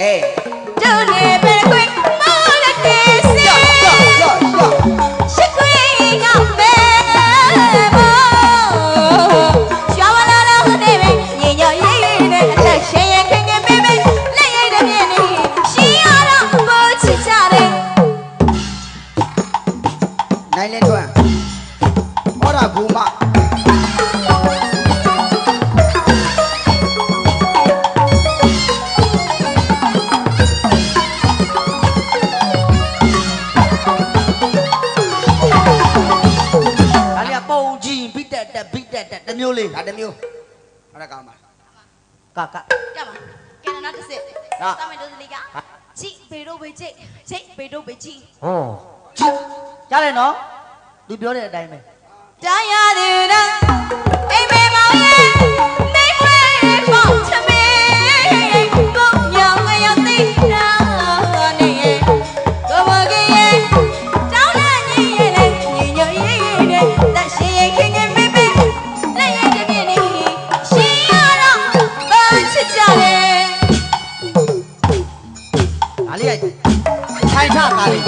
အေးတို့နေပဲခွေမောလက်တေးစေရော့ရော့ရော့ရှိခွေကမဲမောရှောဝလာလာနေပဲညညရေးရေးနဲ့အသက်ရှင်ရခင်ခင်ပေးပေးလက်ရိုက်တဲ့မြင်နေရှင်ရတော့ပို့ချကြတယ်နိုင်လဲတွန်းဟောတာဘူမ တက်တက်ဘိတက်တက်တစ်မျိုးလေးဒါတစ်မျိုးဟောတာကောင်းပါကကကြပါကဲနောက်တစ်စစ်နော်တမန်တို့စလီကကြည့်ဘေတို့ပဲကြည့်ကြည့်ဘေတို့ပဲကြည့်ဟောကြားတယ်နော်သူပြောတဲ့အတိုင်းပဲတရားသူတော်အိမ် ဒါလေးကထိုင်ထကားလေး